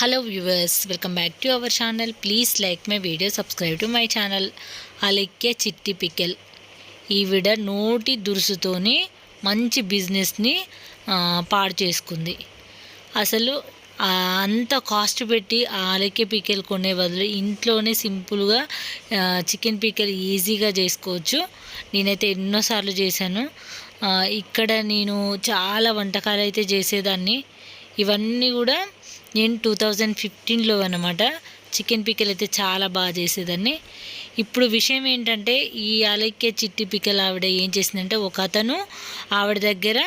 Hello viewers welcome back to our channel please like my video subscribe to my channel అలెక్కే చిట్టి pickle ఈవిడ నోటి దురుసుతోని మంచి బిజినెస్ని పాడు చేసుకుంది. అసలు అంత కాస్ట్ పెట్టి ఆ పికెల్ కొనే బదులు ఇంట్లోనే సింపుల్గా చికెన్ పికెల్ ఈజీగా చేసుకోవచ్చు. నేనైతే ఎన్నోసార్లు చేశాను. ఇక్కడ నేను చాలా వంటకాలు అయితే చేసేదాన్ని. ఇవన్నీ కూడా నేను టూ థౌజండ్ ఫిఫ్టీన్లో అనమాట చికెన్ పిక్కలు అయితే చాలా బాగా చేసేదాన్ని. ఇప్పుడు విషయం ఏంటంటే ఈ అలెక్కే చిట్టి పిక్కలు ఆవిడ ఏం చేసిందంటే ఒక అతను ఆవిడ దగ్గర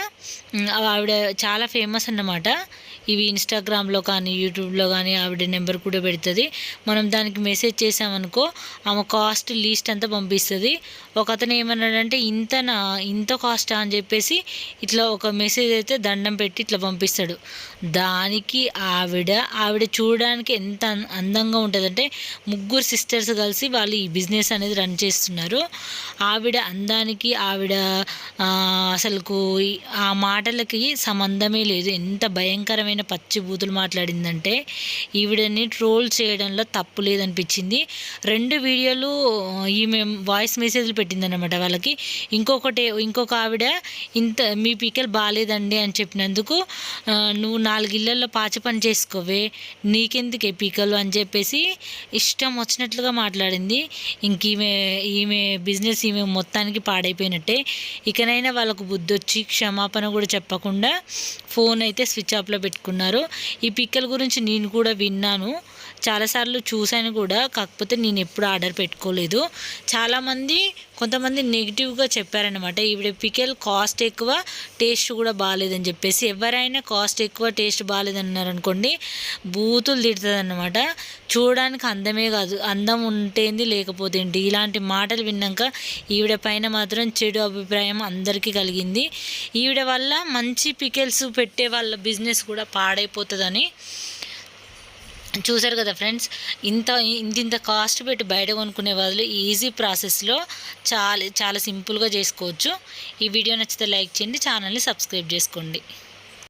ఆవిడ చాలా ఫేమస్ అన్నమాట. ఇవి ఇన్స్టాగ్రామ్లో కానీ యూట్యూబ్లో కానీ ఆవిడ నెంబర్ కూడా పెడుతుంది. మనం దానికి మెసేజ్ చేసామనుకో ఆమె కాస్ట్ లీస్ట్ అంతా పంపిస్తుంది. ఒక అతను ఏమన్నాడంటే ఇంతనా ఇంత కాస్ట్ అని చెప్పేసి ఇట్లా ఒక మెసేజ్ అయితే దండం పెట్టి ఇట్లా పంపిస్తాడు. దానికి ఆవిడ ఆవిడ ఆవిడ చూడడానికి ఎంత అందంగా ఉంటుందంటే ముగ్గురు సిస్టర్స్ కలిసి వాళ్ళు ఈ బిజినెస్ అనేది రన్ చేస్తున్నారు. ఆవిడ అందానికి ఆవిడ అసలుకు ఆ మాటలకి సంబంధమే లేదు. ఎంత భయంకరమైన పచ్చి బూతులు మాట్లాడిందంటే ఈవిడని ట్రోల్ చేయడంలో తప్పు లేదనిపించింది. రెండు వీడియోలు ఈమె వాయిస్ మెసేజ్లు పెట్టిందనమాట వాళ్ళకి. ఇంకొకటి ఇంకొక ఆవిడ ఇంత మీ పీకలు బాగాలేదండి అని చెప్పినందుకు నువ్వు నాలుగు ఇళ్ళలో పాచి పని చేసుకోవే నీకెందుకే పీకలు అని చెప్పేసి ఇష్టం వచ్చినట్లుగా మాట్లాడింది. ఇంక ఈమె ఈమె బిజినెస్ ఈమె మొత్తానికి పాడైపోయినట్టే. ఇకనైనా వాళ్ళకు బుద్ధి వచ్చి క్షమాపణ కూడా చెప్పకుండా ఫోన్ అయితే స్విచ్ ఆఫ్లో పెట్టుకున్నారు. ఈ పిక్కల గురించి నేను కూడా విన్నాను. చాలాసార్లు చూశాను కూడా. కాకపోతే నేను ఎప్పుడు ఆర్డర్ పెట్టుకోలేదు. చాలామంది కొంతమంది నెగిటివ్గా చెప్పారనమాట ఈవిడ పికెల్ కాస్ట్ ఎక్కువ టేస్ట్ కూడా బాగాలేదని చెప్పేసి. ఎవరైనా కాస్ట్ ఎక్కువ టేస్ట్ బాగాలేదన్నారు అనుకోండి బూతులు తిడుతుంది అనమాట చూడడానికి అందమే కాదు అందం ఉంటేంది లేకపోతే ఏంటి? ఇలాంటి మాటలు విన్నాక ఈవిడ పైన మాత్రం చెడు అభిప్రాయం అందరికీ కలిగింది. ఈవిడ వల్ల మంచి పికెల్స్ పెట్టే వాళ్ళ బిజినెస్ కూడా పాడైపోతుందని చూసారు కదా ఫ్రెండ్స్ ఇంత ఇంత ఇంత కాస్ట్ పెట్టి బయట కొనుక్కునే బదులు ఈజీ ప్రాసెస్లో చాలా చాలా సింపుల్గా చేసుకోవచ్చు. ఈ వీడియో నచ్చితే లైక్ చేయండి ఛానల్ని సబ్స్క్రైబ్ చేసుకోండి.